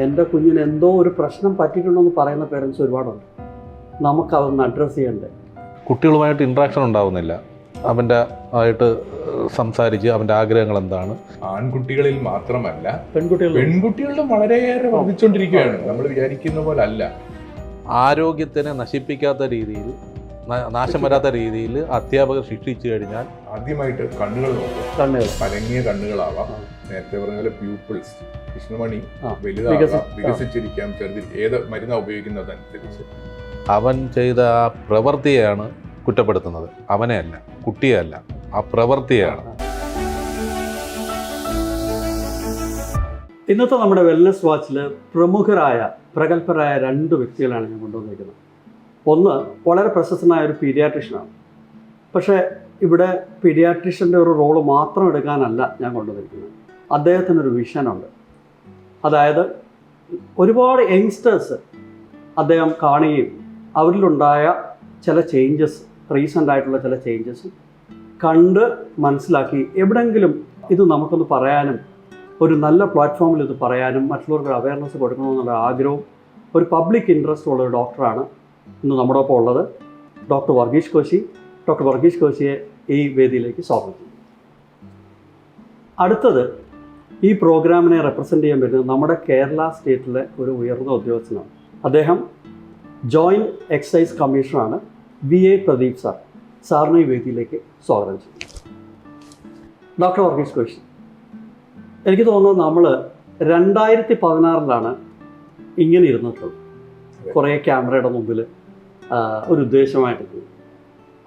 എന്റെ കുഞ്ഞിന് എന്തോ ഒരു പ്രശ്നം പറ്റിയിട്ടുണ്ടെന്ന് പറയുന്ന പേരൻസ് ഒരുപാടുണ്ട്. നമുക്കതൊന്ന് അഡ്രസ്സ് ചെയ്യണ്ടേ? കുട്ടികളുമായിട്ട് ഇൻട്രാക്ഷൻ ഉണ്ടാവുന്നില്ല. അവന്റെ ആയിട്ട് സംസാരിച്ച് അവന്റെ ആഗ്രഹങ്ങൾ എന്താണ്? ആൺകുട്ടികളിൽ മാത്രമല്ല പെൺകുട്ടികൾ പെൺകുട്ടികളിലും വളരെയേറെ വർദ്ധിച്ചുകൊണ്ടിരിക്കുകയാണ് നമ്മൾ വിചാരിക്കുന്ന പോലെ അല്ല. ആരോഗ്യത്തിനെ നശിപ്പിക്കാത്ത രീതിയിൽ നാശം വരാത്ത രീതിയിൽ അധ്യാപകർ ശിക്ഷിച്ചു കഴിഞ്ഞാൽ ആദ്യമായിട്ട് കണ്ണുകൾ നോക്കും. കണ്ണുകൾ. പരങ്ങിയ കണ്ണുകളാവാം. നേരത്തെ പറഞ്ഞ പോലെ പ്യൂപ്പിൾസ് കൃഷ്ണമണി വികസി- വികസിച്ചിരിക്കാം ചെറുതിൽ ഏത് മരുന്ന ഉപയോഗിക്കുന്നതനുസരിച്ച് അവൻ ചെയ്ത ആ പ്രവൃത്തിയാണ് കുറ്റപ്പെടുത്തുന്നത്. അവനെ അല്ല കുട്ടിയല്ല ആ പ്രവൃത്തിയാണ് ഇന്നത്തെ നമ്മുടെ വെൽനസ് വാച്ചിൽ പ്രമുഖരായ പ്രഗത്ഭരായ രണ്ട് വ്യക്തികളാണ് ഞാൻ കൊണ്ടുവന്നിരിക്കുന്നത്. ഒന്ന് വളരെ പ്രശസ്തനായ ഒരു പീഡിയാട്രിഷ്യനാണ് പക്ഷേ ഇവിടെ പീഡിയാട്രിഷ്യന്റെ ഒരു റോൾ മാത്രം എടുക്കാനല്ല ഞാൻ കൊണ്ടുവന്നിരിക്കുന്നത്. അദ്ദേഹത്തിനൊരു വിഷനുണ്ട് അതായത് ഒരുപാട് യങ്സ്റ്റേഴ്സ് അദ്ദേഹം കാണുകയും അവരിലുണ്ടായ ചില ചേഞ്ചസ് റീസെന്റ് ആയിട്ടുള്ള ചില ചേഞ്ചസ് കണ്ട് മനസ്സിലാക്കി എവിടെങ്കിലും ഇത് നമുക്കൊന്ന് പറയാനും ഒരു നല്ല പ്ലാറ്റ്ഫോമിൽ ഇത് പറയാനും മറ്റുള്ളവർക്ക് അവയർനെസ് കൊടുക്കണമെന്നുള്ള ആഗ്രഹവും ഒരു പബ്ലിക് ഇൻട്രസ്റ്റ് ഉള്ള ഒരു ഡോക്ടറാണ് ഇന്ന് നമ്മുടെ ഒപ്പം ഉള്ളത്. ഡോക്ടർ വർഗീഷ് കോശി. ഡോക്ടർ വർഗീഷ് കോശിയെ ഈ വേദിയിലേക്ക് സ്വാഗതം അടുത്തത് ഈ പ്രോഗ്രാമിനെ റെപ്രസെന്റ് ചെയ്യാൻ പറ്റുന്നത് നമ്മുടെ കേരള സ്റ്റേറ്റിലെ ഒരു ഉയർന്ന ഉദ്യോഗസ്ഥനാണ്. അദ്ദേഹം joint excise കമ്മീഷണറാണ്. V A Pradeep sir. സാറിന് ഈ വേദിയിലേക്ക് സ്വാഗതം ചെയ്യുന്നു. ഡോക്ടർ വർഗീഷ് കോശി എനിക്ക് തോന്നുന്നു നമ്മൾ രണ്ടായിരത്തി പതിനാറിലാണ് ഇങ്ങനെ ഇരുന്നിട്ടുള്ളത്. കുറേ ക്യാമറയുടെ മുമ്പിൽ ഒരു ഉദ്ദേശമായിട്ട്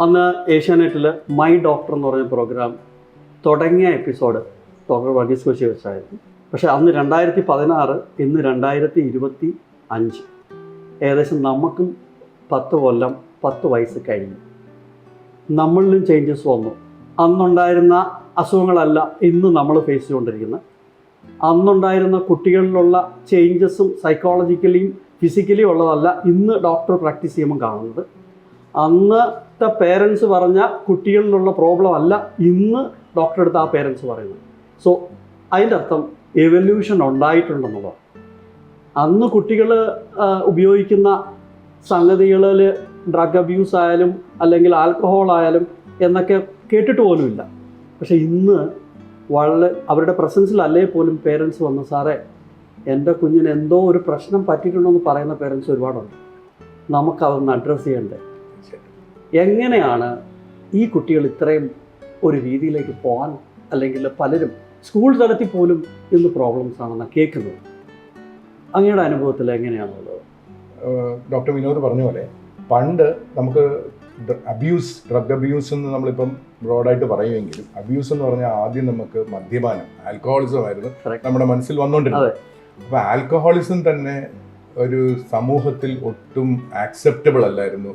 അന്ന് ഏഷ്യാനെറ്റിൽ മൈ ഡോക്ടർ എന്ന് പറഞ്ഞ പ്രോഗ്രാം തുടങ്ങിയ എപ്പിസോഡ് ഡോക്ടർ വർഗീസ് കോശി വെച്ചായിരുന്നു പക്ഷേ അന്ന് രണ്ടായിരത്തി പതിനാറ് ഇന്ന് രണ്ടായിരത്തി ഇരുപത്തി അഞ്ച് ഏകദേശം നമുക്കും പത്ത് കൊല്ലം പത്ത് വയസ്സ് കഴിഞ്ഞു. നമ്മളിലും ചേഞ്ചസ് വന്നു. അന്നുണ്ടായിരുന്ന അസുഖങ്ങളല്ല ഇന്ന് നമ്മൾ ഫേസ് ചെയ്തുകൊണ്ടിരിക്കുന്നത്. അന്നുണ്ടായിരുന്ന കുട്ടികളിലുള്ള ചേഞ്ചസും സൈക്കോളജിക്കലിയും ഫിസിക്കലിയും ഉള്ളതല്ല ഇന്ന് ഡോക്ടർ പ്രാക്ടീസ് ചെയ്യുമ്പോൾ കാണുന്നത്. അന്നത്തെ പേരൻസ് പറഞ്ഞ കുട്ടികളിലുള്ള പ്രോബ്ലം അല്ല ഇന്ന് ഡോക്ടറെ അടുത്ത് ആ പേരൻസ് പറയുന്നത്. സോ അതിന്റെ അർത്ഥം എവല്യൂഷൻ ഉണ്ടായിട്ടുണ്ടെന്നുള്ളതാണ്. അന്ന് കുട്ടികൾ ഉപയോഗിക്കുന്ന സംഗതികളിൽ ഡ്രഗ് അബ്യൂസ് ആയാലും അല്ലെങ്കിൽ ആൽക്കഹോൾ ആയാലും എന്നൊക്കെ കേട്ടിട്ട് പോലുമില്ല പക്ഷേ ഇന്ന് വളരെ അവരുടെ പ്രസൻസിലല്ലേ പോലും പേരൻസ് വന്ന് സാറേ എന്റെ കുഞ്ഞിന് എന്തോ ഒരു പ്രശ്നം പറ്റിയിട്ടുണ്ടെന്ന് പറയുന്ന പേരൻസ് ഒരുപാടുണ്ട്. നമുക്കതൊന്ന് അഡ്രസ്സ് ചെയ്യണ്ടേ? എങ്ങനെയാണ് ഈ കുട്ടികൾ ഇത്രയും ഒരു രീതിയിലേക്ക് പോകാൻ അല്ലെങ്കിൽ പലരും സ്കൂൾ തലത്തിൽ പോലും ഇന്ന് പ്രോബ്ലംസ് ആണെന്ന് കേൾക്കുന്നത്. അങ്ങയുടെ അനുഭവത്തിൽ എങ്ങനെയാണുള്ളത്? ഡോക്ടർ വിനോദ് പറഞ്ഞ പോലെ പണ്ട് നമുക്ക് അബ്യൂസ് ഡ്രഗ് അബ്യൂസ് എന്ന് നമ്മളിപ്പം ബ്രോഡായിട്ട് പറയുമെങ്കിലും അബ്യൂസ് എന്ന് പറഞ്ഞാൽ ആദ്യം നമുക്ക് മദ്യപാനം ആൽക്കഹോളിസം ആയിരുന്നു നമ്മുടെ മനസ്സിൽ വന്നുകൊണ്ടിരുന്നത് അപ്പൊ ആൽക്കഹോളിസം തന്നെ ഒരു സമൂഹത്തിൽ ഒട്ടും ആക്സെപ്റ്റബിൾ അല്ലായിരുന്നു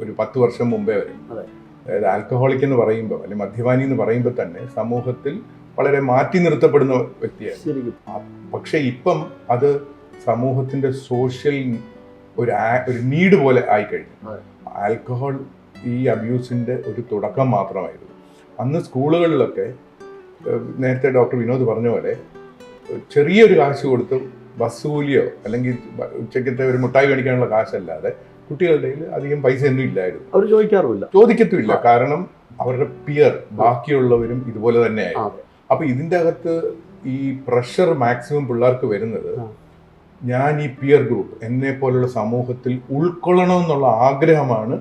ഒരു പത്ത് വർഷം മുമ്പേ വരെ. അതെ. അതായത് ആൽക്കഹോളിക് എന്ന് പറയുമ്പോൾ അല്ലെങ്കിൽ മദ്യപാനി എന്ന് പറയുമ്പോൾ തന്നെ സമൂഹത്തിൽ വളരെ മാറ്റി നിർത്തപ്പെടുന്ന വ്യക്തിയാണ് പക്ഷെ ഇപ്പം അത് സമൂഹത്തിന്റെ സോഷ്യൽ ഒരു ഒരു നീഡ് പോലെ ആയി കഴിഞ്ഞു ആൽക്കഹോൾ ഈ അബ്യൂസിന്റെ ഒരു തുടക്കം മാത്രമായിരുന്നു. അന്ന് സ്കൂളുകളിലൊക്കെ നേരത്തെ ഡോക്ടർ വിനോദ് പറഞ്ഞ പോലെ ചെറിയൊരു കാശ് കൊടുത്ത് ബസ് കൂലിയോ അല്ലെങ്കിൽ ഉച്ചക്കത്തെ ഒരു മുട്ടായി മേടിക്കാനുള്ള കാശല്ലാതെ കുട്ടികളുടെ അധികം പൈസ ഒന്നും ഇല്ലായിരുന്നു. അവർ ചോദിക്കാറുമില്ല. ചോദിക്കത്തുമില്ല. കാരണം അവരുടെ പിയർ ബാക്കിയുള്ളവരും ഇതുപോലെ തന്നെയായിരുന്നു. അപ്പൊ ഇതിന്റെ അകത്ത് ഈ പ്രഷർ മാക്സിമം പിള്ളേർക്ക് വരുന്നത് ഞാൻ ഈ പിയർ ഗ്രൂപ്പ് എന്നെ പോലുള്ള സമൂഹത്തിൽ ഉൾക്കൊള്ളണം എന്നുള്ള ആഗ്രഹമാണ്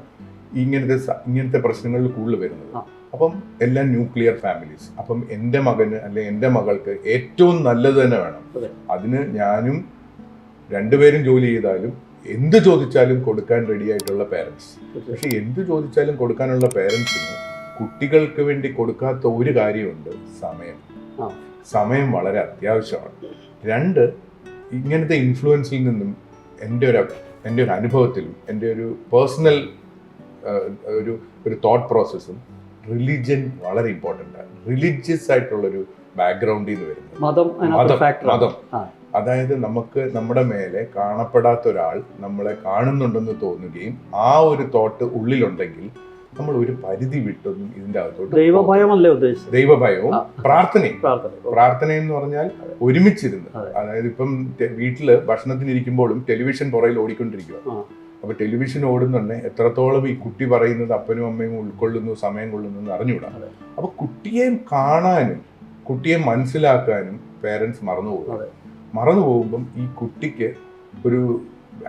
ഇങ്ങനത്തെ ഇങ്ങനത്തെ പ്രശ്നങ്ങളിൽ കൂടുതൽ വരുന്നത്. അപ്പം എല്ലാം ന്യൂക്ലിയർ ഫാമിലീസ് അപ്പം എന്റെ മകന് അല്ലെങ്കിൽ എന്റെ മകൾക്ക് ഏറ്റവും നല്ലത് തന്നെ വേണം. അതെ. അതിന് ഞാനും രണ്ടുപേരും ജോലി ചെയ്താലും എന്ത് ചോദിച്ചാലും കൊടുക്കാൻ റെഡി ആയിട്ടുള്ള പേരൻസ് പക്ഷെ എന്ത് ചോദിച്ചാലും കൊടുക്കാനുള്ള പേരൻസിന് കുട്ടികൾക്ക് വേണ്ടി കൊടുക്കാത്ത ഒരു കാര്യമുണ്ട് സമയം. സമയം വളരെ അത്യാവശ്യമാണ്. രണ്ട് ഇങ്ങനത്തെ ഇൻഫ്ലുവൻസിൽ നിന്നും എന്റെ ഒരു എന്റെ ഒരു അനുഭവത്തിലും എന്റെ ഒരു പേഴ്സണൽ ഒരു ഒരു തോട്ട് പ്രോസസ്സും റിലിജ്യൻ വളരെ ഇമ്പോർട്ടന്റ് ആണ് റിലീജിയസ് ആയിട്ടുള്ളൊരു ബാക്ക്ഗ്രൗണ്ടിൽ നിന്ന് വരുന്നത്. മതം മതം അതായത് നമുക്ക് നമ്മുടെ മേലെ കാണപ്പെടാത്ത ഒരാൾ നമ്മളെ കാണുന്നുണ്ടെന്ന് തോന്നുകയും ആ ഒരു തോട്ട് ഉള്ളിലുണ്ടെങ്കിൽ നമ്മൾ ഒരു പരിധി വിട്ടൊന്നും ഇതിന്റെ അകത്തോട്ട് ദൈവഭയമല്ലേ ഉദ്ദേശിച്ചത്? ദൈവഭയവും പ്രാർത്ഥനയും. പ്രാർത്ഥന എന്ന് പറഞ്ഞാൽ ഒരുമിച്ചിരുന്ന്. അതായത് ഇപ്പം വീട്ടിൽ ഭക്ഷണത്തിന് ഇരിക്കുമ്പോഴും ടെലിവിഷൻ പുറയിൽ ഓടിക്കൊണ്ടിരിക്കുക. അപ്പൊ ടെലിവിഷൻ ഓടുന്നുണ്ട്. എത്രത്തോളം ഈ കുട്ടി പറയുന്നത് അപ്പനും അമ്മയും ഉൾക്കൊള്ളുന്നു സമയം കൊള്ളുന്നു എന്ന് അറിഞ്ഞുകൂടാ. അപ്പൊ കുട്ടിയെ കാണാനും കുട്ടിയെ മനസ്സിലാക്കാനും പേരൻസ് മറന്നു പോകും മറന്നു പോകുമ്പം ഈ കുട്ടിക്ക് ഒരു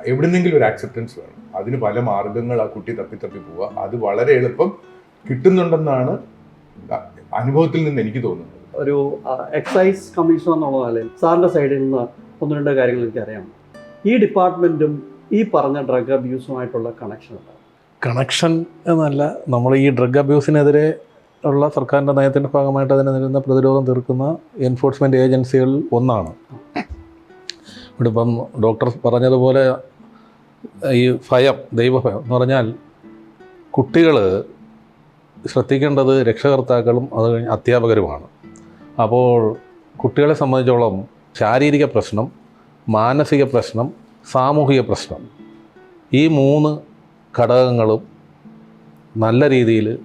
എവിടുന്നെങ്കിലും ഒരു ആക്സെപ്റ്റൻസ് വേണം. അതിന് പല മാർഗങ്ങൾ ആ കുട്ടി തപ്പി തപ്പി പോവുക. അത് വളരെ എളുപ്പം കിട്ടുന്നുണ്ടെന്നാണ് അനുഭവത്തിൽ നിന്ന് എനിക്ക് തോന്നുന്നത്. ഒരു എക്സൈസ് കമ്മീഷൻ എന്നുള്ള നിലയിൽ സാറിന്റെ സൈഡിൽ നിന്ന് ഒന്ന് രണ്ട് കാര്യങ്ങൾ എനിക്കറിയാം. ഈ ഡിപ്പാർട്ട്മെന്റും ഈ പറഞ്ഞ ഡ്രഗ് അബ്യൂസുമായിട്ടുള്ള കണക്ഷൻ ഉണ്ട്? കണക്ഷൻ എന്നല്ല നമ്മൾ ഈ ഡ്രഗ് അബ്യൂസിനെതിരെ ഉള്ള സർക്കാരിന്റെ നയത്തിന്റെ ഭാഗമായിട്ട് അതിനെ നേരിടുന്ന പ്രതിരോധം തീർക്കുന്ന എൻഫോഴ്സ്മെന്റ് ഏജൻസികളിൽ ഒന്നാണ്. ഇവിടെ ഇപ്പം ഡോക്ടർ പറഞ്ഞതുപോലെ ഈ ഭയം ദൈവഭയം എന്ന് പറഞ്ഞാൽ കുട്ടികൾ ശ്രദ്ധിക്കേണ്ടത് രക്ഷകർത്താക്കളും അത് കഴിഞ്ഞ് അധ്യാപകരുമാണ്. അപ്പോൾ കുട്ടികളെ സംബന്ധിച്ചോളം ശാരീരിക പ്രശ്നം മാനസിക പ്രശ്നം സാമൂഹിക പ്രശ്നം ഈ മൂന്ന് ഘടകങ്ങളും നല്ല രീതിയിൽ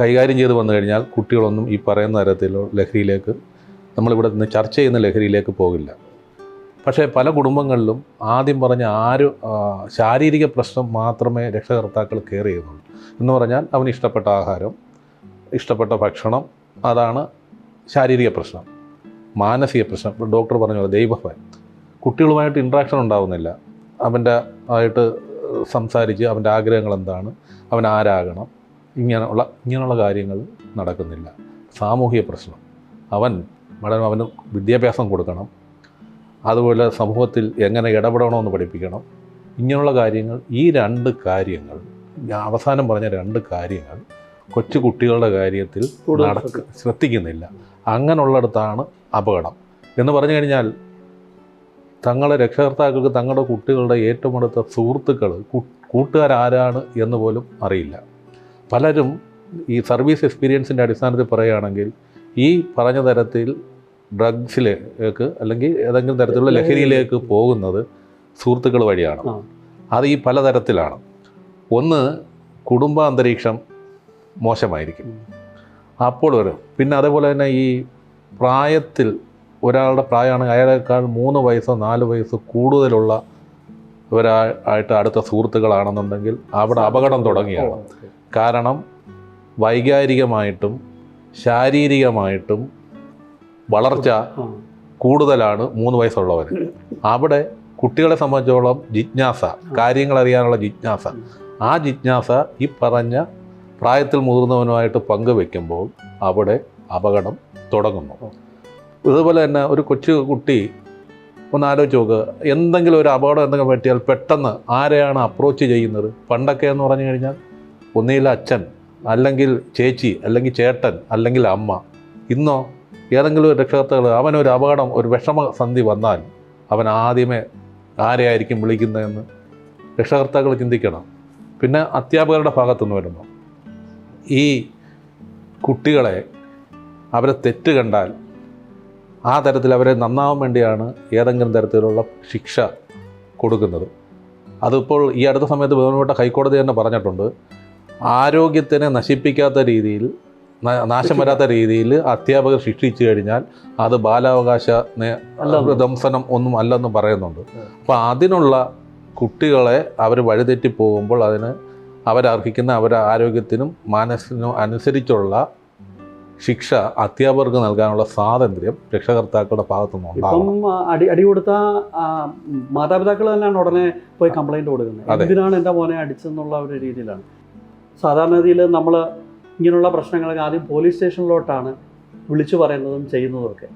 കൈകാര്യം ചെയ്ത് വന്നു കഴിഞ്ഞാൽ കുട്ടികളൊന്നും ഈ പറയുന്ന തരത്തിലോ ലഹരിയിലേക്ക് നമ്മളിവിടെ നിന്ന് ചർച്ച ചെയ്യുന്ന ലഹരിയിലേക്ക് പോകില്ല. പക്ഷേ പല കുടുംബങ്ങളിലും ആദ്യം പറഞ്ഞ ആര് ശാരീരിക പ്രശ്നം മാത്രമേ രക്ഷകർത്താക്കൾ കെയർ ചെയ്യുന്നുള്ളൂ. എന്ന് പറഞ്ഞാൽ അവന് ഇഷ്ടപ്പെട്ട ആഹാരം ഇഷ്ടപ്പെട്ട ഭക്ഷണം അതാണ് ശാരീരിക പ്രശ്നം. മാനസിക പ്രശ്നം. ഡോക്ടർ പറഞ്ഞ പോലെ ദൈവഭയം. കുട്ടികളുമായിട്ട് ഇൻട്രാക്ഷൻ ഉണ്ടാവുന്നില്ല. അവന്റെ ആയിട്ട് സംസാരിച്ച് അവന്റെ ആഗ്രഹങ്ങൾ എന്താണ് അവൻ ആരാകണം ഇങ്ങനെയുള്ള ഇങ്ങനെയുള്ള കാര്യങ്ങൾ നടക്കുന്നില്ല. സാമൂഹിക പ്രശ്നം. അവൻ വളരെ അവന് വിദ്യാഭ്യാസം കൊടുക്കണം അതുപോലെ സമൂഹത്തിൽ എങ്ങനെ ഇടപെടണമെന്ന് പഠിപ്പിക്കണം. ഇങ്ങനെയുള്ള കാര്യങ്ങൾ ഈ രണ്ട് കാര്യങ്ങൾ അവസാനം പറഞ്ഞ രണ്ട് കാര്യങ്ങൾ കൊച്ചു കുട്ടികളുടെ കാര്യത്തിൽ നടക്ക ശ്രദ്ധിക്കുന്നില്ല. അങ്ങനെയുള്ളിടത്താണ് അപകടം. എന്ന് പറഞ്ഞു കഴിഞ്ഞാൽ തങ്ങളുടെ രക്ഷകർത്താക്കൾക്ക് തങ്ങളുടെ കുട്ടികളുടെ ഏറ്റവും അടുത്ത സുഹൃത്തുക്കൾ കൂട്ടുകാരാരാണ് എന്ന് പോലും അറിയില്ല. പലരും ഈ സർവീസ് എക്സ്പീരിയൻസിന്റെ അടിസ്ഥാനത്തിൽ പറയുകയാണെങ്കിൽ ഈ പറഞ്ഞ തരത്തിൽ ഡ്രഗ്സിലേക്ക് അല്ലെങ്കിൽ ഏതെങ്കിലും തരത്തിലുള്ള ലഹരിയിലേക്ക് പോകുന്നത് സുഹൃത്തുക്കൾ വഴിയാണ്. അത് ഈ പലതരത്തിലാണ്. ഒന്ന് കുടുംബ അന്തരീക്ഷം മോശമായിരിക്കും അപ്പോൾ വരും പിന്നെ അതേപോലെ തന്നെ ഈ പ്രായത്തിൽ ഒരാളുടെ പ്രായമാണ് അയാളേക്കാൾ മൂന്ന് വയസ്സോ നാല് വയസ്സോ കൂടുതലുള്ള ഒരാൾ ആയിട്ട് അടുത്ത സുഹൃത്തുക്കളാണെന്നുണ്ടെങ്കിൽ അവിടെ അപകടം തുടങ്ങിയാണ്. കാരണം വൈകാരികമായിട്ടും ശാരീരികമായിട്ടും വളർച്ച കൂടുതലാണ് മൂന്ന് വയസ്സുള്ളവർ അവിടെ കുട്ടികളെ സംബന്ധിച്ചോളം ജിജ്ഞാസ കാര്യങ്ങൾ അറിയാനുള്ള ജിജ്ഞാസ. ആ ജിജ്ഞാസ ഈ പറഞ്ഞ പ്രായത്തിൽ മുതിർന്നവനുമായിട്ട് പങ്കുവെക്കുമ്പോൾ അവിടെ അപകടം തുടങ്ങുന്നു. ഇതുപോലെ തന്നെ ഒരു കൊച്ചു കുട്ടി ഒന്ന് ആലോചിച്ച് നോക്കുക എന്തെങ്കിലും ഒരു അപകടം എന്തെങ്കിലും പറ്റിയാൽ പെട്ടെന്ന് ആരെയാണ് അപ്രോച്ച് ചെയ്യുന്നത്? പണ്ടൊക്കെ എന്ന് പറഞ്ഞു കഴിഞ്ഞാൽ ഒന്നുകിൽ അച്ഛൻ അല്ലെങ്കിൽ ചേച്ചി അല്ലെങ്കിൽ ചേട്ടൻ അല്ലെങ്കിൽ അമ്മ. ഇന്നോ ഏതെങ്കിലും ഒരു രക്ഷകർത്താക്കൾ അവനൊരു അപകടം ഒരു വിഷമസന്ധി വന്നാൽ അവൻ ആദ്യമേ ആരെയായിരിക്കും വിളിക്കുന്നതെന്ന് രക്ഷകർത്താക്കൾ ചിന്തിക്കണം. പിന്നെ അധ്യാപകരുടെ ഭാഗത്തുനിന്ന് വരുന്നു ഈ കുട്ടികളെ അവരെ തെറ്റ് കണ്ടാൽ ആ തരത്തിൽ അവരെ നന്നാവാൻ വേണ്ടിയാണ് ഏതെങ്കിലും തരത്തിലുള്ള ശിക്ഷ കൊടുക്കുന്നത്. അതിപ്പോൾ ഈ അടുത്ത സമയത്ത് ബഹുമാനപ്പെട്ട ഹൈക്കോടതി തന്നെ പറഞ്ഞിട്ടുണ്ട് ആരോഗ്യത്തിനെ നശിപ്പിക്കാത്ത രീതിയിൽ നാശം വരാത്ത രീതിയിൽ അധ്യാപകർ ശിക്ഷിച്ചു കഴിഞ്ഞാൽ അത് ബാലാവകാശ. ദംസനം ഒന്നും അല്ലെന്ന് പറയുന്നുണ്ട്. അപ്പോൾ അതിനുള്ള കുട്ടികളെ അവർ വഴിതെറ്റി പോകുമ്പോൾ അതിന് അവരർഹിക്കുന്ന അവരുടെ ആരോഗ്യത്തിനും മനസ്സിനും അനുസരിച്ചുള്ള ശിക്ഷ അധ്യാപകർക്ക് നൽകാനുള്ള സ്വാതന്ത്ര്യം രക്ഷകർത്താക്കളുടെ ഭാഗത്തുനിന്ന് ഇപ്പം അടി അടി കൊടുത്ത മാതാപിതാക്കൾ തന്നെയാണ് ഉടനെ പോയി കംപ്ലൈന്റ് കൊടുക്കുന്നത്. എന്തിനാണ് എന്റെ മോനെ അടിച്ചെന്നുള്ള ഒരു രീതിയിലാണ് സാധാരണ രീതിയിൽ നമ്മൾ ഇങ്ങനെയുള്ള പ്രശ്നങ്ങളൊക്കെ ആദ്യം പോലീസ് സ്റ്റേഷനിലോട്ടാണ് വിളിച്ചു പറയുന്നതും ചെയ്യുന്നതും ഒക്കെ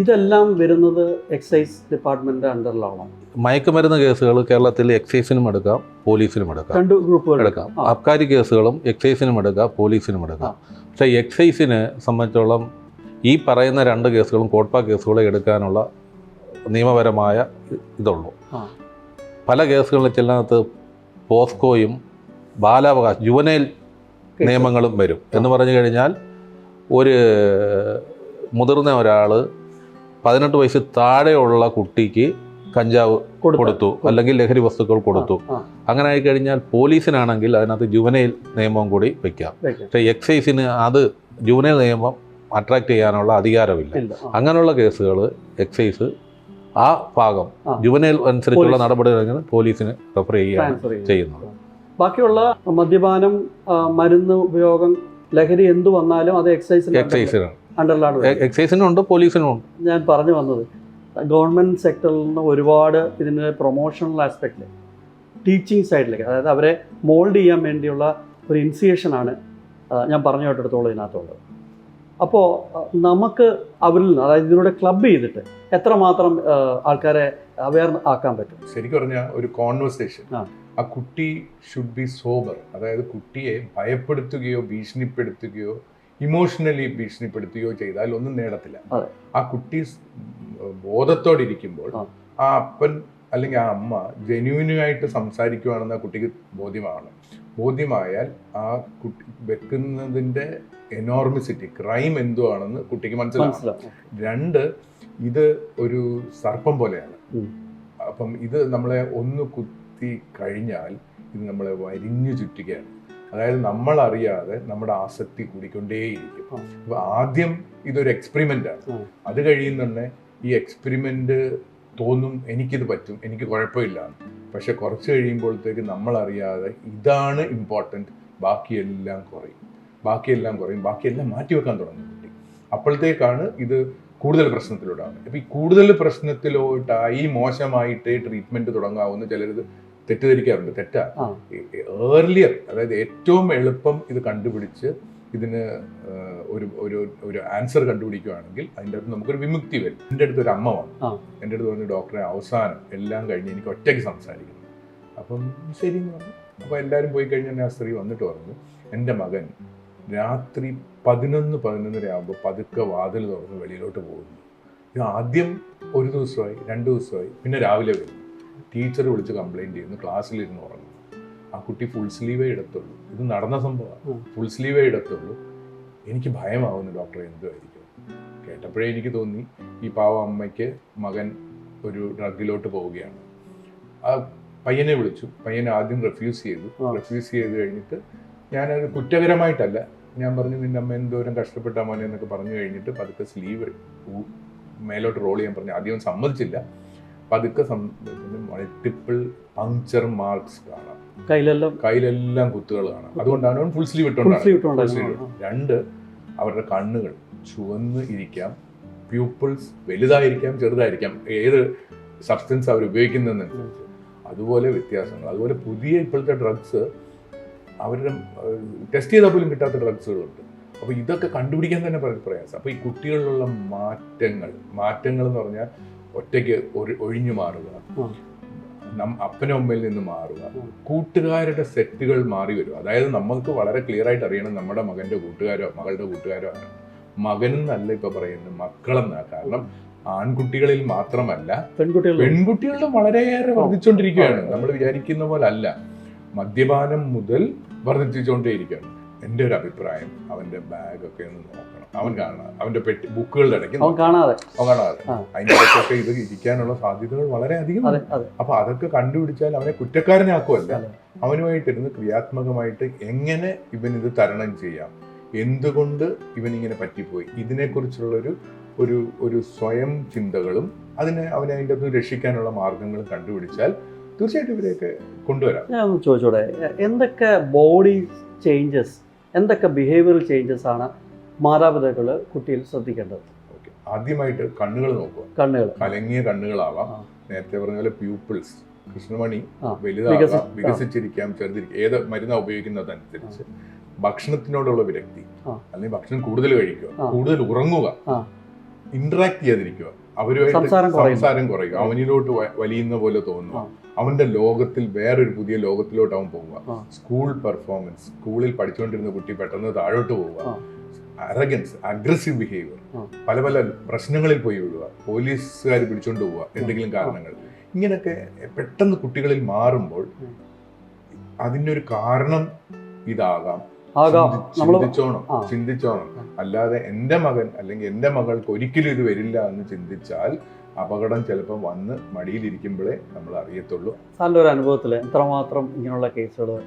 ഇതെല്ലാം വരുന്നത് എക്സൈസ് ഡിപ്പാർട്ട്മെന്റ് അണ്ടറിലാണോ? മയക്കുമരുന്ന് കേസുകൾ കേരളത്തിൽ എക്സൈസിനും എടുക്കാം പോലീസിനും എടുക്കാം. രണ്ട് ഗ്രൂപ്പുകൾ എടുക്കാം. അബ്കാരി കേസുകളും എക്സൈസിനും എടുക്കാം പോലീസിനും എടുക്കാം. പക്ഷേ എക്സൈസിനെ സംബന്ധിച്ചോളം ഈ പറയുന്ന രണ്ട് കേസുകളും കോട്ട്പ കേസുകളും എടുക്കാനുള്ള നിയമപരമായ ഇതുള്ളൂ. പല കേസുകളിൽ ചെല്ലുന്നത് പോസ്കോയും ബാലാവകാശ ജുവനൈൽ നിയമങ്ങളും വരും. എന്ന് പറഞ്ഞു കഴിഞ്ഞാൽ ഒരു മുതിർന്ന ഒരാൾ പതിനെട്ട് വയസ്സ് താഴെയുള്ള കുട്ടിക്ക് കഞ്ചാവ് കൊടുത്തു. അല്ലെങ്കിൽ ലഹരി വസ്തുക്കൾ കൊടുത്തു. അങ്ങനെ അങ്ങനെ ആയിക്കഴിഞ്ഞാൽ പോലീസിനാണെങ്കിൽ അതിനകത്ത് ജുവനൈൽ നിയമം കൂടി വെക്കാം. പക്ഷേ എക്സൈസിന് അത് ജുവനൈൽ നിയമം അട്രാക്ട് ചെയ്യാനുള്ള അധികാരമില്ല. അങ്ങനെയുള്ള കേസുകൾ എക്സൈസ് ആ ഭാഗം. ജുവനൈൽ അനുസരിച്ചുള്ള. നടപടികൾ പോലീസിന് റെഫർ ചെയ്യുകയാണ് ചെയ്യുന്നത്. ബാക്കിയുള്ള മദ്യപാനം മരുന്ന് ഉപയോഗം ലഹരി എന്തു വന്നാലും അത് എക്സൈസിന് എക്സൈസിനാണ് അണ്ടറിലാണ്. എക്സൈസിനും ഉണ്ട് പോലീസിനും ഉണ്ട്. ഞാൻ പറഞ്ഞു വന്നത് ഗവൺമെന്റ് സെക്ടറിൽ നിന്ന് ഒരുപാട് ഇതിന്റെ പ്രൊമോഷണൽ ആസ്പെക്റ്റിൽ ടീച്ചിങ് സൈഡിലേക്ക് അതായത് അവരെ മോൾഡ് ചെയ്യാൻ വേണ്ടിയുള്ള ഒരു ഇൻസിയേഷനാണ് ഞാൻ പറഞ്ഞു കേട്ടിടത്തോളം ഇതിനകത്തുള്ളത്. അപ്പോൾ നമുക്ക് അവരിൽ നിന്ന് അതായത് ഇതിലൂടെ ക്ലബ് ചെയ്തിട്ട് എത്രമാത്രം ആൾക്കാരെ അവെയർ ആക്കാൻ പറ്റും? ശരിക്കും പറഞ്ഞാൽ ഒരു കോൺവെർസേഷൻ ആ. കുട്ടി ഷുഡ് ബി സോബർ അതായത് കുട്ടിയെ ഭയപ്പെടുത്തുകയോ ഭീഷണിപ്പെടുത്തുകയോ ഇമോഷണലി ഭീഷണിപ്പെടുത്തുകയോ ചെയ്താൽ ഒന്നും നേടത്തില്ല. ആ കുട്ടി ബോധത്തോടെ ഇരിക്കുമ്പോൾ ആ. അപ്പൻ അല്ലെങ്കിൽ ആ അമ്മ ജെന്യൂനായിട്ട് സംസാരിക്കുവാണെന്ന് ആ കുട്ടിക്ക് ബോധ്യമാണ് ബോധ്യമായാൽ ആ കുട്ടി വെക്കുന്നതിന്റെ എനോർമിസിറ്റി ക്രൈം എന്തുവാണെന്ന് കുട്ടിക്ക് മനസ്സിലാവും മനസ്സിലാവും. രണ്ട് ഇത് ഒരു സർപ്പം പോലെയാണ്. അപ്പം ഇത് നമ്മളെ ഒന്ന് കുത്തി കഴിഞ്ഞാൽ ഇത് നമ്മളെ വരിഞ്ഞു ചുറ്റുകയാണ്. അതായത് നമ്മൾ അറിയാതെ നമ്മുടെ ആസക്തി കൂടിക്കൊണ്ടേയിരിക്കും. അപ്പൊ ആദ്യം ഇതൊരു എക്സ്പെരിമെന്റ് ആണ്. അത് കഴിയുന്നുണ്ടെ ഈ എക്സ്പെരിമെന്റ് തോന്നും എനിക്കിത് പറ്റും എനിക്ക് കുഴപ്പമില്ല പക്ഷെ കുറച്ച് കഴിയുമ്പോഴത്തേക്ക് നമ്മൾ അറിയാതെ ഇതാണ് ഇമ്പോർട്ടന്റ് ബാക്കിയെല്ലാം കുറയും. ബാക്കിയെല്ലാം കുറയും ബാക്കിയെല്ലാം മാറ്റി വെക്കാൻ തുടങ്ങും കുട്ടി അപ്പോഴത്തേക്കാണ് ഇത് കൂടുതൽ പ്രശ്നത്തിലോട്ടാണ് അപ്പം ഈ കൂടുതൽ പ്രശ്നത്തിലോട്ടായി മോശമായിട്ട് ട്രീറ്റ്മെന്റ് തുടങ്ങാവുന്ന ചിലരിത് തെറ്റിദ്ധരിക്കാറുണ്ട്. തെറ്റാ. ഏർലിയർ അതായത് ഏറ്റവും എളുപ്പം ഇത് കണ്ടുപിടിച്ച് ഇതിന് ഒരു ഒരു ഒരു ആൻസർ കണ്ടുപിടിക്കുകയാണെങ്കിൽ അതിന്റെ അടുത്ത് നമുക്കൊരു വിമുക്തി വരും. എന്റെ അടുത്ത് ഒരു അമ്മ വന്നു. എന്റെ അടുത്ത് പറഞ്ഞു ഡോക്ടറെ അവസാനം എല്ലാം കഴിഞ്ഞ് എനിക്ക് ഒറ്റയ്ക്ക് സംസാരിക്കണം അപ്പം ശരി അപ്പോൾ എല്ലാവരും പോയി കഴിഞ്ഞാൽ ആ സ്ത്രീ വന്നിട്ട് പറഞ്ഞു എന്റെ മകൻ രാത്രി പതിനൊന്ന് പതിനൊന്നര ആകുമ്പോൾ പതുക്കെ വാതിൽ തുറന്ന് വെളിയിലോട്ട് പോകുന്നു. ഇത് ആദ്യം ഒരു ദിവസമായി രണ്ട് ദിവസമായി പിന്നെ രാവിലെ വരുന്നു. ടീച്ചർ വിളിച്ച് കംപ്ലൈന്റ് ചെയ്യുന്നു ക്ലാസ്സിലിരുന്ന് ഉറങ്ങുന്നു ആ കുട്ടി ഫുൾ സ്ലീവേ ഇടത്തുള്ളൂ. ഇത് നടന്ന സംഭവമാണ്. ഫുൾ സ്ലീവേ ഇടത്തുള്ളൂ. എനിക്ക് ഭയമാവുന്നു ഡോക്ടറെ എന്തുമായിരിക്കും കേട്ടപ്പോഴേ എനിക്ക് തോന്നി ഈ പാവ അമ്മയ്ക്ക് മകൻ ഒരു ഡ്രഗിലോട്ട് പോവുകയാണ്. ആ പയ്യനെ വിളിച്ചു. പയ്യൻ ആദ്യം റെഫ്യൂസ് ചെയ്തു. റെഫ്യൂസ് ചെയ്ത് കഴിഞ്ഞിട്ട് ഞാനത് കുറ്റകരമായിട്ടല്ല. ഞാൻ പറഞ്ഞു നിന്റെ അമ്മ എന്തോരം കഷ്ടപ്പെട്ട മോനെ എന്നൊക്കെ പറഞ്ഞു കഴിഞ്ഞിട്ട് പതുക്കെ സ്ലീവ് മേലോട്ട് റോൾ ചെയ്യാൻ പറഞ്ഞു. ആദ്യം സമ്മതിച്ചില്ല. പതുക്കെ മൾട്ടിപ്പിൾ പങ്ക്ചർ മാർക്സ് കാണാം. കയ്യിലെല്ലാം കയ്യിലെല്ലാം കുത്തുകൾ കാണാം. അതുകൊണ്ടാണ് അവൻ ഫുൾ സ്ലീവ് ഫുൾ ഇട്ടുകൊണ്ടാണ് സ്ലീവ് Full sleeve ഇട്ടുണ്ടായിരുന്നു ഇട്ടു. രണ്ട് അവരുടെ കണ്ണുകൾ ചുവന്ന് ഇരിക്കാം. പ്യൂപ്പിൾസ് വലുതായിരിക്കാം ചെറുതായിരിക്കാം. ഏത് സബ്സ്റ്റൻസ് അവർ ഉപയോഗിക്കുന്നതെന്നനുസരിച്ച് അതുപോലെ വ്യത്യാസങ്ങൾ. അതുപോലെ പുതിയ ഇപ്പോഴത്തെ ഡ്രഗ്സ് അവരുടെ ടെസ്റ്റ് ചെയ്താൽ പോലും കിട്ടാത്ത ഡ്രഗ്സുകളുണ്ട് അപ്പോൾ ഇതൊക്കെ കണ്ടുപിടിക്കാൻ തന്നെ പ്രയാസം. അപ്പോൾ ഈ കുട്ടികളിലുള്ള മാറ്റങ്ങൾ മാറ്റങ്ങൾ എന്ന് പറഞ്ഞാൽ ഒറ്റയ്ക്ക് ഒരു ഒഴിഞ്ഞു മാറുക. നം അപ്പനും അമ്മയിൽ നിന്ന് മാറുക. കൂട്ടുകാരുടെ സെറ്റുകൾ മാറി വരും. അതായത് നമ്മൾക്ക് വളരെ ക്ലിയർ ആയിട്ട് അറിയണം നമ്മുടെ മകന്റെ കൂട്ടുകാരോ മകളുടെ കൂട്ടുകാരോ ആണ്. മകനെന്നല്ല ഇപ്പൊ പറയുന്നത് മക്കളെന്നാ കാരണം ആൺകുട്ടികളിൽ മാത്രമല്ല പെൺകുട്ടികളിലും. വളരെയേറെ വർദ്ധിച്ചുകൊണ്ടിരിക്കുകയാണ്. നമ്മൾ വിചാരിക്കുന്ന പോലെ അല്ല. മദ്യപാനം മുതൽ വർദ്ധിച്ചുകൊണ്ടേയിരിക്കുകയാണ്. എന്റെ ഒരു അഭിപ്രായം അവന്റെ ബാഗൊക്കെ ഒക്കെ ഒന്ന് നോക്കണം. അവൻ കാണണം അവന്റെ പെട്ടി ബുക്കുകളുടെ ഇടയ്ക്ക് അവൻ കാണാതെ. അവൻ കാണാതെ. അതിന്റെ ഇടയ്ക്കൊക്കെ ഇത് ഇരിക്കാനുള്ള സാധ്യതകൾ വളരെ അധികം അപ്പൊ അതൊക്കെ കണ്ടുപിടിച്ചാൽ അവനെ കുറ്റക്കാരനാക്കുമല്ല. അവനുമായിട്ടിരുന്ന് ക്രിയാത്മകമായിട്ട് എങ്ങനെ ഇവൻ ഇത് തരണം ചെയ്യാം? എന്തുകൊണ്ട് ഇവനിങ്ങനെ പറ്റിപ്പോയി? ഇതിനെക്കുറിച്ചുള്ളൊരു ഒരു ഒരു സ്വയം ചിന്തകളും അതിനെ അവനെ അതിന്റെ അകത്ത് രക്ഷിക്കാനുള്ള മാർഗങ്ങളും കണ്ടുപിടിച്ചാൽ തീർച്ചയായിട്ടും ഇവരെയൊക്കെ കൊണ്ടുവരാം. ഞാൻ ചോദിച്ചോടെ എന്തൊക്കെ ബോഡി ചേഞ്ചസ് എന്തൊക്കെ ബിഹേവിയറൽ ചേഞ്ചസ് ആണ് മാതാപിതാക്കൾ കുട്ടിയിൽ ശ്രദ്ധിക്കേണ്ടത്? ആദ്യമായിട്ട് കണ്ണുകൾ നോക്കുക. കണ്ണുകൾ. കലങ്ങിയ കണ്ണുകളാവാം. നേരത്തെ പറഞ്ഞ പോലെ പ്യൂപ്പിൾസ് കൃഷ്ണമണി. വലുതാകാം. വികസിച്ചിരിക്കാം ചെറുതിരിക്കാം. ഏത് മരുന്നാ ഉപയോഗിക്കുന്നതനുസരിച്ച്. ഭക്ഷണത്തിനോടുള്ള വിരക്തി. അല്ലെങ്കിൽ ഭക്ഷണം കൂടുതൽ കഴിക്കുക കൂടുതൽ ഉറങ്ങുക. ഇന്ററാക്ട് ചെയ്യാതിരിക്കുക. അവരുമായിട്ട് സംസാരം കുറയും സംസാരം കുറയുക. അവനിലോട്ട് വലിയുന്ന പോലെ തോന്നുക അവന്റെ ലോകത്തിൽ വേറൊരു പുതിയ ലോകത്തിലോട്ട് അവൻ പോവുക സ്കൂൾ പെർഫോമൻസ് സ്കൂളിൽ പഠിച്ചുകൊണ്ടിരുന്ന കുട്ടി പെട്ടെന്ന് താഴോട്ട് പോവുക. Arrogance aggressive behaviour. പല പല പ്രശ്നങ്ങളിൽ പോയി വിടുക. പോലീസുകാർ പിടിച്ചോണ്ട് പോവുക. എന്തെങ്കിലും കാരണങ്ങൾ. ഇങ്ങനെയൊക്കെ പെട്ടെന്ന് കുട്ടികളിൽ മാറുമ്പോൾ അതിനൊരു കാരണം ഇതാകാം. ആകാം. നമ്മൾ ചിന്തിച്ചോണം. ചിന്തിച്ചോണം. അല്ലാതെ എന്റെ മകൻ അല്ലെങ്കിൽ എന്റെ മകൾക്ക് ഒരിക്കലും ഇത് വരില്ല എന്ന് ചിന്തിച്ചാൽ അപകടം ചിലപ്പോൾ വന്ന് മടിയിലിരിക്കുമ്പോഴേ നമ്മൾ അറിയത്തുള്ളൂ. സാറിന്റെ ഒരു അനുഭവത്തിൽ എത്രമാത്രം ഇങ്ങനെയുള്ള കേസുകൾ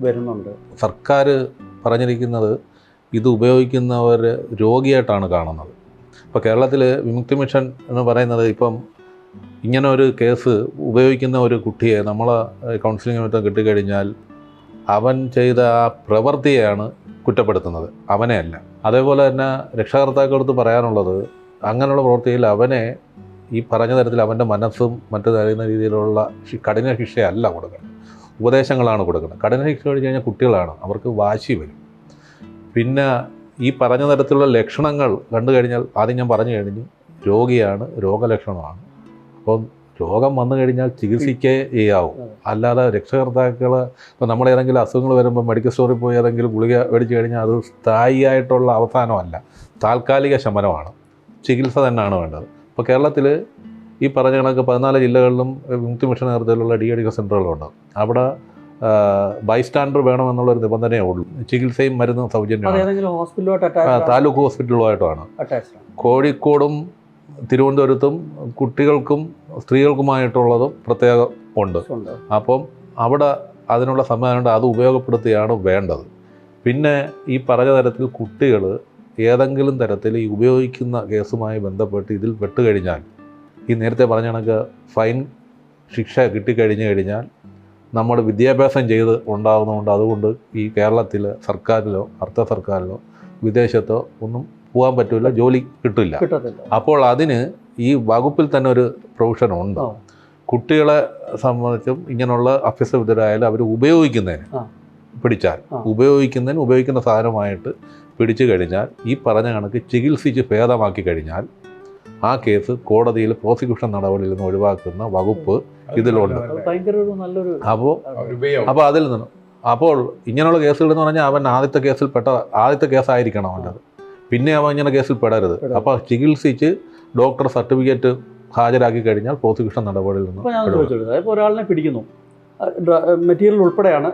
വരുന്നുണ്ട്. സർക്കാർ പറഞ്ഞിരിക്കുന്നത് ഇത് ഉപയോഗിക്കുന്നവർ രോഗിയായിട്ടാണ് കാണുന്നത്. ഇപ്പോൾ കേരളത്തിൽ വിമുക്തി മിഷൻ എന്ന് പറയുന്നത് ഇപ്പം ഇങ്ങനെ ഒരു കേസ് ഉപയോഗിക്കുന്ന ഒരു കുട്ടിയെ നമ്മൾ കൗൺസിലിംഗ് മറ്റും കിട്ടിക്കഴിഞ്ഞാൽ അവൻ ചെയ്ത ആ പ്രവൃത്തിയാണ് കുറ്റപ്പെടുത്തുന്നത്. അവനെ അല്ല. അതേപോലെ തന്നെ രക്ഷകർത്താക്കളടുത്ത് പറയാനുള്ളത് അങ്ങനെയുള്ള പ്രവൃത്തിയിൽ അവനെ ഈ പറഞ്ഞ തരത്തിൽ അവന്റെ മനസ്സും മറ്റു തരുന്ന രീതിയിലുള്ള കഠിന ശിക്ഷയല്ല കൊടുക്കുന്നത്. ഉപദേശങ്ങളാണ് കൊടുക്കുന്നത്. കഠിന ശിക്ഷ കഴിഞ്ഞ് കഴിഞ്ഞാൽ കുട്ടികളാണ്. അവർക്ക് വാശി വരും. പിന്നെ ഈ പറഞ്ഞ തരത്തിലുള്ള ലക്ഷണങ്ങൾ കണ്ടു കഴിഞ്ഞാൽ ആദ്യം ഞാൻ പറഞ്ഞു കഴിഞ്ഞു രോഗിയാണ് രോഗലക്ഷണമാണ്. അപ്പം രോഗം വന്നു കഴിഞ്ഞാൽ ചികിത്സിക്കേ ചെയ്യാവും അല്ലാതെ രക്ഷകർത്താക്കൾ ഇപ്പം നമ്മൾ ഏതെങ്കിലും അസുഖങ്ങൾ വരുമ്പോൾ മെഡിക്കൽ സ്റ്റോറിൽ പോയി ഏതെങ്കിലും ഗുളിക മേടിച്ചു കഴിഞ്ഞാൽ അത് സ്ഥായിയായിട്ടുള്ള അവസാനമല്ല. താൽക്കാലിക ശമനമാണ്. ചികിത്സ തന്നെയാണ് വേണ്ടത്. ഇപ്പോൾ കേരളത്തിൽ ഈ പറഞ്ഞ കണക്ക് പതിനാല് ജില്ലകളിലും വിമുക്തി മിഷൻ നേതൃത്വത്തിലുള്ള ഡി എഡിക്കൽ സെന്ററുകളുണ്ട് അവിടെ ബൈസ്റ്റാൻഡർ വേണമെന്നുള്ളൊരു നിബന്ധനയേ ഉള്ളൂ. ചികിത്സയും മരുന്നും സൗജന്യമാണ്. താലൂക്ക് ഹോസ്പിറ്റലുമായിട്ടാണ് കോഴിക്കോടും തിരുവനന്തപുരത്തും കുട്ടികൾക്കും സ്ത്രീകൾക്കുമായിട്ടുള്ളതും പ്രത്യേകം ഉണ്ട്. അപ്പം അവിടെ അതിനുള്ള സംവിധാനം അത് ഉപയോഗപ്പെടുത്തുകയാണ് വേണ്ടത്. പിന്നെ ഈ പറഞ്ഞ തരത്തിൽ കുട്ടികൾ ഏതെങ്കിലും തരത്തിൽ ഈ ഉപയോഗിക്കുന്ന കേസുമായി ബന്ധപ്പെട്ട് ഇതിൽ പെട്ടുകഴിഞ്ഞാൽ ഈ നേരത്തെ പറഞ്ഞ കണക്ക് ഫൈൻ ശിക്ഷ കിട്ടിക്കഴിഞ്ഞു കഴിഞ്ഞാൽ നമ്മൾ വിദ്യാഭ്യാസം ചെയ്ത് ഉണ്ടാകുന്നതുകൊണ്ട് അതുകൊണ്ട് ഈ കേരളത്തിൽ സർക്കാരിലോ അർദ്ധ സർക്കാരിലോ വിദേശത്തോ ഒന്നും പോകാൻ പറ്റില്ല ജോലി കിട്ടില്ല കിട്ടത്തില്ല. അപ്പോൾ അതിന് ഈ വകുപ്പിൽ തന്നെ ഒരു പ്രൊവിഷൻ ഉണ്ട്. കുട്ടികളെ സംബന്ധിച്ചും ഇങ്ങനെയുള്ള അഭ്യസവിദ്യരായാലും അവർ ഉപയോഗിക്കുന്നതിന്. പിടിച്ചാൽ. ഉപയോഗിക്കുന്നതിന് ഉപയോഗിക്കുന്ന സാധനമായിട്ട് പിടിച്ചു കഴിഞ്ഞാൽ ഈ പറഞ്ഞ കണക്ക് ചികിത്സിച്ച് ഭേദമാക്കി കഴിഞ്ഞാൽ ആ കേസ് കോടതിയിൽ പ്രോസിക്യൂഷൻ നടപടിയിൽ നിന്ന് ഒഴിവാക്കുന്ന വകുപ്പ് ഇതിലുണ്ട്. അപ്പോൾ അപ്പോൾ അതിൽ നിന്ന് അപ്പോൾ ഇങ്ങനെയുള്ള കേസുകൾ എന്ന് പറഞ്ഞാൽ അവൻ ആദ്യത്തെ കേസിൽ പെട്ട ആദ്യത്തെ കേസായിരിക്കണം അവന്റെത് പിന്നെ അവൻ ഇങ്ങനെ കേസിൽ പെടരുത്. അപ്പോൾ ചികിത്സിച്ച് ഡോക്ടർ സർട്ടിഫിക്കറ്റ് ഹാജരാക്കി കഴിഞ്ഞാൽ പ്രോസിക്യൂഷൻ നടപടിയിൽ നിന്ന് അപ്പോൾ ഞാൻ ചോദിച്ചോളൂ. ഇപ്പോൾ ഒരാളിനെ പിടിക്കുന്നു. മെറ്റീരിയൽ ഉൾപ്പെടെയാണ്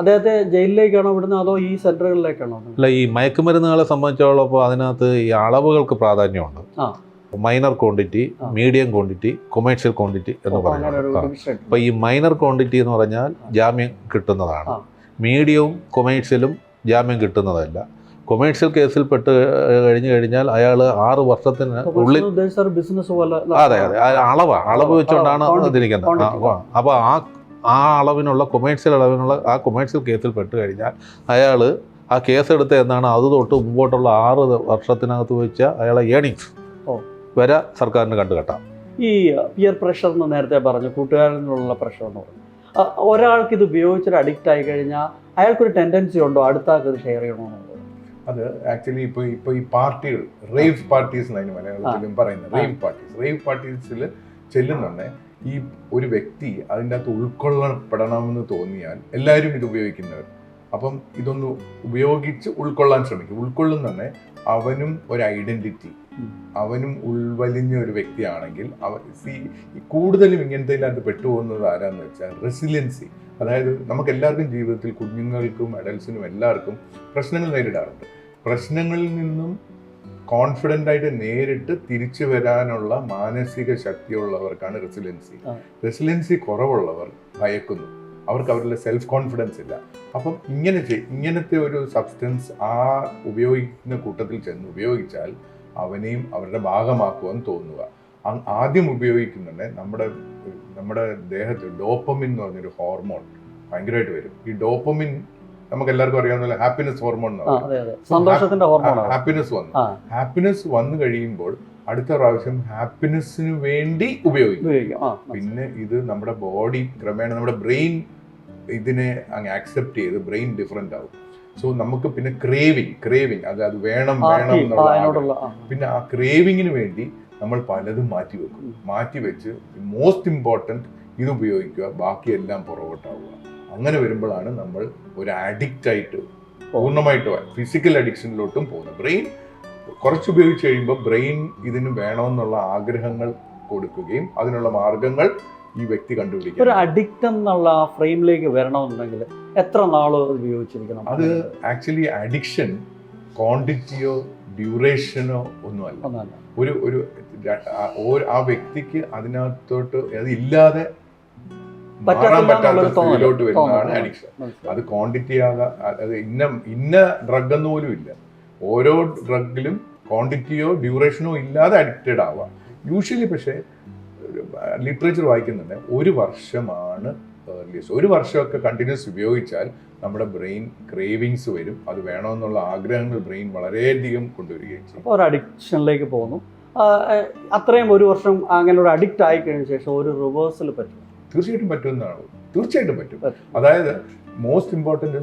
അദ്ദേഹത്തെ ജയിലിലേക്കാണോ വിടുന്നത് അതോ ഈ സെന്ററുകളിലേക്കാണോ അല്ല ഈ മയക്കുമരുന്നുകളെ സംബന്ധിച്ചോളം അപ്പോൾ അതിനകത്ത് ഈ അളവുകൾക്ക് പ്രാധാന്യമുണ്ട്. Minor quantity medium quantity commercial quantity എന്ന് പറയുന്നത്. അപ്പോൾ ഈ മൈനർ ക്വാണ്ടിറ്റി എന്ന് പറഞ്ഞാൽ ജാമ്യം കിട്ടുന്നതാണ്. മീഡിയവും കൊമേഴ്ഷ്യലും ജാമ്യം കിട്ടുന്നതല്ല. കൊമേഴ്ഷ്യൽ കേസിൽ പെട്ട് കഴിഞ്ഞു കഴിഞ്ഞാൽ അയാൾ ആറ് വർഷത്തിന് ഉള്ളിൽ ബിസിനസ് പോലെ അതെ അതെ. അളവ്. അളവാ വെച്ചുകൊണ്ടാണ് തിരിക്കുന്നത് അപ്പോൾ ആ ആ അളവിനുള്ള കൊമേഴ്ഷ്യൽ അളവിനുള്ള ആ കൊമേഴ്ഷ്യൽ കേസിൽ പെട്ട് കഴിഞ്ഞാൽ അയാൾ ആ കേസ് എടുത്ത എന്നാണ് അത് തൊട്ട് മുമ്പോട്ടുള്ള ആറ് വർഷത്തിനകത്ത് വെച്ച അയാളെ ഏണിങ്സ്. വരെ സർക്കാരിന് കണ്ടുകെട്ടാം. ഈ പിയർ പ്രഷർ എന്ന് നേരത്തെ പറഞ്ഞു കൂട്ടുകാരനുള്ള പ്രഷർ എന്ന് പറഞ്ഞു. ഒരാൾക്ക് ഇത് ഉപയോഗിച്ചിട്ട് അഡിക്റ്റ് ആയി കഴിഞ്ഞാൽ അയാൾക്കൊരു ടെൻഡൻസി ഉണ്ടോ? അടുത്താൾക്ക് ഇത് ഷെയർ ചെയ്യണമെന്നുള്ളത് അത് ആക്ച്വലി ഇപ്പൊ ഇപ്പൊ ഈ പാർട്ടികൾ റേവ് പാർട്ടീസ് എന്നതിന് മലയാളത്തിലും പറയുന്നത്. റേവ് പാർട്ടീസ് റേവ് പാർട്ടീസിൽ ചെല്ലുന്നുണ്ട് ഈ ഒരു വ്യക്തി അതിന്റെ അകത്ത് ഉൾക്കൊള്ളപ്പെടണമെന്ന് തോന്നിയാൽ എല്ലാവരും ഇത് ഉപയോഗിക്കുന്നവർ. അപ്പം ഇതൊന്ന് ഉപയോഗിച്ച് ഉൾക്കൊള്ളാൻ ശ്രമിക്കും. ഉൾക്കൊള്ളുന്നുണ്ടെ അവനും ഒരു ഐഡന്റിറ്റി അവനും ഉൾവലിഞ്ഞ ഒരു വ്യക്തിയാണെങ്കിൽ അവൻ സി കൂടുതലും ഇങ്ങനത്തെ അത് പെട്ടുപോകുന്നത് ആരാന്ന് വെച്ചാൽ റെസിലിയൻസി അതായത് നമുക്ക് എല്ലാവർക്കും ജീവിതത്തിൽ കുഞ്ഞുങ്ങൾക്കും അഡൽസിനും എല്ലാവർക്കും പ്രശ്നങ്ങൾ നേരിടാറുണ്ട്. പ്രശ്നങ്ങളിൽ നിന്നും കോൺഫിഡന്റ് ആയിട്ട് നേരിട്ട് തിരിച്ചു വരാനുള്ള മാനസിക ശക്തിയുള്ളവർക്കാണ് റെസിലൻസി റെസിലിയൻസി റെസിലൻസി കുറവുള്ളവർ ഭയക്കുന്നു. അവർക്ക് അവരുടെ സെൽഫ് കോൺഫിഡൻസ് ഇല്ല. അപ്പം ഇങ്ങനെ ചെയ്- ഇങ്ങനത്തെ ഒരു സബ്സ്റ്റൻസ് ആ ഉപയോഗിക്കുന്ന കൂട്ടത്തിൽ ചെന്ന് ഉപയോഗിച്ചാൽ അവനെയും അവരുടെ ഭാഗമാക്കുവാൻ തോന്നുക. ആദ്യം ഉപയോഗിക്കുന്നുണ്ട് നമ്മുടെ നമ്മുടെ ദേഹത്തിൽ ഡോപ്പമിൻ എന്ന് പറഞ്ഞൊരു ഹോർമോൺ ഭയങ്കരമായിട്ട് വരും. ഈ ഡോപ്പമിൻ നമുക്ക് എല്ലാവർക്കും അറിയാവുന്ന ഹാപ്പിനെസ് ഹോർമോൺ ഹാപ്പിനെസ് വന്നു. ഹാപ്പിനെസ് വന്നു കഴിയുമ്പോൾ അടുത്ത പ്രാവശ്യം ഹാപ്പിനെസ്സിന് വേണ്ടി ഉപയോഗിക്കും. പിന്നെ ഇത് നമ്മുടെ ബോഡി ക്രമേണ നമ്മുടെ ബ്രെയിൻ ഇതിനെ അങ്ങ് ആക്സെപ്റ്റ് ചെയ്ത് ബ്രെയിൻ ഡിഫറെന്റ് ആവും. സോ നമുക്ക് പിന്നെ ക്രേവിങ് ക്രേവിങ് അത് അത് വേണം വേണം എന്നുള്ള പിന്നെ ആ ക്രേവിങ്ങിന് വേണ്ടി നമ്മൾ പലതും മാറ്റി വെക്കും. മാറ്റി വെച്ച് മോസ്റ്റ് ഇമ്പോർട്ടന്റ് ഇത് ഉപയോഗിക്കുക ബാക്കിയെല്ലാം പുറകോട്ടാവുക. അങ്ങനെ വരുമ്പോഴാണ് നമ്മൾ ഒരു അഡിക്റ്റ് ആയിട്ട് പൂർണമായിട്ട് ഫിസിക്കൽ അഡിക്ഷനിലോട്ടും പോകുന്നത്. ബ്രെയിൻ കുറച്ച് ഉപയോഗിച്ച് കഴിയുമ്പോൾ ബ്രെയിൻ ഇതിന് വേണമെന്നുള്ള ആഗ്രഹങ്ങൾ കൊടുക്കുകയും അതിനുള്ള മാർഗങ്ങൾ ഈ വ്യക്തി കണ്ടുപിടിക്കും. ഒരു അഡിക്റ്റ് എന്നുള്ള ആ ഫ്രെയിമിലേക്ക് വരണമെന്നുണ്ടെങ്കിൽ എത്ര നാളോ ഉപയോഗിച്ചിരിക്കണം? അത് ആക്ച്വലി അഡിക്ഷൻ ക്വാണ്ടിറ്റിയോ ഡ്യൂറേഷനോ ഒന്നുമല്ല. ഒരു ഒരു ആ- വ്യക്തിക്ക് അതിനകത്തോട്ട് അത് ഇല്ലാതെ മാറാൻ പറ്റാത്ത. സ്ഥിതിയിലോട്ട് വരുന്നതാണ് അഡിക്ഷൻ. അത്. ക്വാണ്ടിറ്റി ആകാം അത് ഇന്ന ഇന്ന ഡ്രഗ് എന്ന് പോലും ഇല്ല. ഓരോ ഡ്രഗിലും ക്വാണ്ടിറ്റിയോ ഡ്യൂറേഷനോ ഇല്ലാതെ അഡിക്റ്റഡ് ആവാം യൂഷ്വലി പക്ഷേ ലിറ്ററേച്ചർ വായിക്കുന്നുണ്ട്. ഒരു വർഷമാണ് ഏർലിയസ്റ്റ് ഒരു വർഷമൊക്കെ കണ്ടിന്യൂസ് ഉപയോഗിച്ചാൽ നമ്മുടെ ബ്രെയിൻ ക്രേവിങ്സ് വരും. അത് വേണമെന്നുള്ള ആഗ്രഹങ്ങൾ ബ്രെയിൻ വളരെയധികം കൊണ്ടുവരികയും ചെയ്യും. അപ്പോൾ ഒരു അഡിക്ഷനിലേക്ക് പോകുന്നു. അത്രയും ഒരു വർഷം അങ്ങനെ ഒരു അഡിക്റ്റ് ആയി കഴിഞ്ഞ ശേഷം ഒരു റിവേഴ്സൽ പറ്റും തീർച്ചയായിട്ടും പറ്റുമെന്നാണ്. തീർച്ചയായിട്ടും പറ്റും. അതായത് മോസ്റ്റ് ഇമ്പോർട്ടന്റ്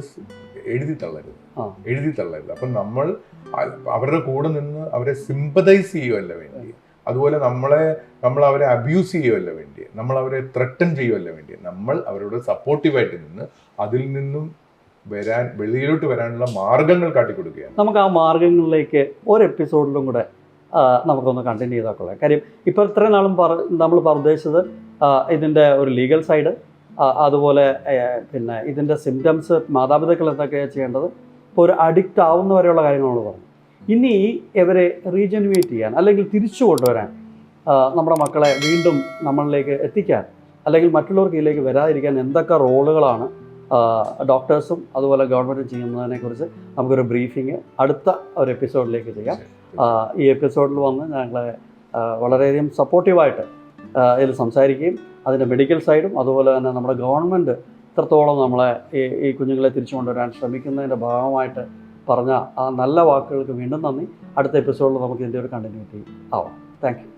എഴുതി തള്ളരുത്. എഴുതി തള്ളരുത് അപ്പം നമ്മൾ അവരുടെ കൂടെ നിന്ന് അവരെ സിമ്പതൈസ് ചെയ്യുമല്ല വേണ്ടി അതുപോലെ നമ്മളെ നമ്മൾ അവരെ അബ്യൂസ് ചെയ്യുമല്ല വേണ്ടി നമ്മൾ അവരെ ത്രട്ടൺ ചെയ്യുമല്ല വേണ്ടി നമ്മൾ അവരോട് സപ്പോർട്ടീവായിട്ട് നിന്ന് അതിൽ നിന്നും വരാൻ വെളിയിലോട്ട് വരാനുള്ള മാർഗങ്ങൾ കാട്ടിക്കൊടുക്കുകയാണ്. നമുക്ക് ആ മാർഗങ്ങളിലേക്ക് ഒരു എപ്പിസോഡിലും കൂടെ നമുക്കൊന്ന് കണ്ടിന്യൂ ചെയ്താൽ കൊള്ളാം. കാര്യം ഇപ്പോൾ ഇത്രയും നാളും പറ നമ്മൾ പറഞ്ഞത് ഇതിന്റെ ഒരു ലീഗൽ സൈഡ് അതുപോലെ പിന്നെ ഇതിന്റെ സിംറ്റംസ് മാതാപിതാക്കൾ എന്തൊക്കെയാണ് ചെയ്യേണ്ടത്? ഒരു അഡിക്റ്റ് ആവുന്ന ആവുന്നവരെയുള്ള കാര്യങ്ങളാണ് പറഞ്ഞു ഇനി ഇവരെ റീജനുവേറ്റ് ചെയ്യാൻ അല്ലെങ്കിൽ തിരിച്ചു കൊണ്ടുവരാൻ നമ്മുടെ മക്കളെ വീണ്ടും നമ്മളിലേക്ക് എത്തിക്കാൻ അല്ലെങ്കിൽ മറ്റുള്ളവർക്ക് ഇതിലേക്ക് വരാതിരിക്കാൻ എന്തൊക്കെ റോളുകളാണ് ഡോക്ടേഴ്സും അതുപോലെ ഗവൺമെന്റും ചെയ്യുന്നതിനെക്കുറിച്ച് നമുക്കൊരു ബ്രീഫിങ് അടുത്ത ഒരു എപ്പിസോഡിലേക്ക് ചെയ്യാം. ഈ എപ്പിസോഡിൽ വന്ന് ഞങ്ങളെ വളരെയധികം സപ്പോർട്ടീവായിട്ട് ഇതിൽ സംസാരിക്കുകയും അതിന്റെ മെഡിക്കൽ സൈഡും അതുപോലെ തന്നെ നമ്മുടെ ഗവൺമെന്റ് ഇത്രത്തോളം നമ്മളെ ഈ ഈ കുഞ്ഞുങ്ങളെ തിരിച്ചു കൊണ്ടുവരാൻ ശ്രമിക്കുന്നതിന്റെ ഭാഗമായിട്ട് പറഞ്ഞ ആ നല്ല വാക്കുകൾക്ക് വീണ്ടും നന്ദി. അടുത്ത എപ്പിസോഡിൽ നമുക്ക് ഇതിന്റെ ഒരു കണ്ടിന്യൂറ്റി ആവാം. താങ്ക്